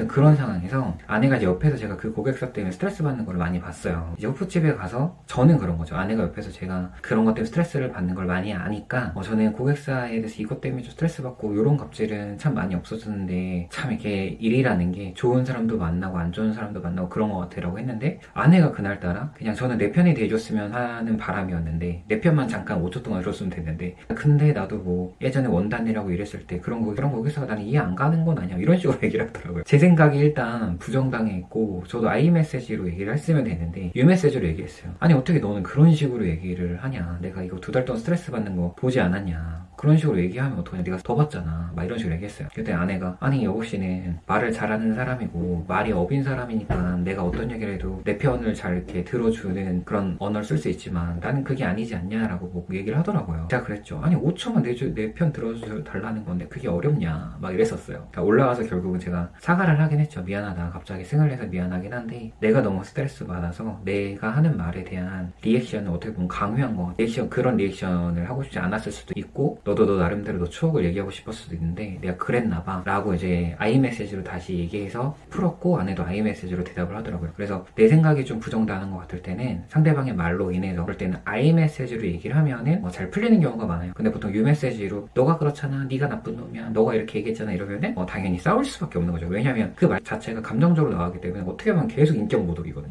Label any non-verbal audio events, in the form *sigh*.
아무튼 그런 상황에서 아내가 이제 옆에서 제가 그 고객사 때문에 스트레스 받는 걸 많이 봤어요. 이제 호프집에 가서 저는 그런 거죠. 아내가 옆에서 제가 그런 것 때문에 스트레스를 받는 걸 많이 아니까 어, 저는 고객사에 대해서 이것 때문에 좀 스트레스 받고 이런 갑질은 참 많이 없어졌는데 참 이렇게 일이라는 게 좋은 사람도 만나고 안 좋은 사람도 만나고 그런 것 같아라고 했는데 아내가 그날따라 그냥 저는 내 편이 돼줬으면 하는 바람이었는데 내 편만 잠깐 5초 동안 들었으면 됐는데 근데 나도 뭐 예전에 원단이라고 일했을 때 그런 거 그런 고객사가 나는 이해 안 가는 건 아니야 이런 식으로 *laughs* 얘기를 하더라고요 제 생각이 일단 부정당했고 저도 아이 메시지로 얘기를 했으면 되는데 유 메시지로 얘기했어요. 아니 어떻게 너는 그런 식으로 얘기를 하냐. 내가 이거 두 달 동안 스트레스 받는 거 보지 않았냐 그런 식으로 얘기하면 어떡하냐. 네가 더 받잖아. 막 이런 식으로 얘기했어요. 그때 아내가 아니 여보 씨는 말을 잘하는 사람이고 말이 업인 사람이니까 내가 어떤 얘기를 해도 내 편을 잘 이렇게 들어주는 그런 언어를 쓸 수 있지만 나는 그게 아니지 않냐라고 뭐 얘기를 하더라고요. 제가 그랬죠 아니 5초만 내 편 들어줘 달라는 건데 그게 어렵냐. 막 이랬었어요. 그러니까 올라가서 결국은 제가 사과를 하긴 했죠 미안하다. 갑자기 생을 해서 미안하긴 한데 내가 너무 스트레스 받아서 내가 하는 말에 대한 리액션을 어떻게 보면 강요한 거. 리액션 그런 리액션을 하고 싶지 않았을 수도 있고 너도 너 나름대로 너 추억을 얘기하고 싶었을 수도 있는데 내가 그랬나 봐 라고 이제 아이메시지로 다시 얘기해서 풀었고 아내도 아이메시지로 대답을 하더라고요. 그래서 내 생각이 좀 부정당한 것 같을 때는 상대방의 말로 인해서 그럴 때는 아이메시지로 얘기를 하면은 뭐 잘 풀리는 경우가 많아요. 근데 보통 유메시지로 너가 그렇잖아. 네가 나쁜 놈이야. 너가 이렇게 얘기했잖아. 이러면은 어, 당연히 싸울 수밖에 없는 거죠. 왜냐하면 그말 자체가 감정적으로 나가기 때문에 어떻게 보면 계속 인격 모독이거든요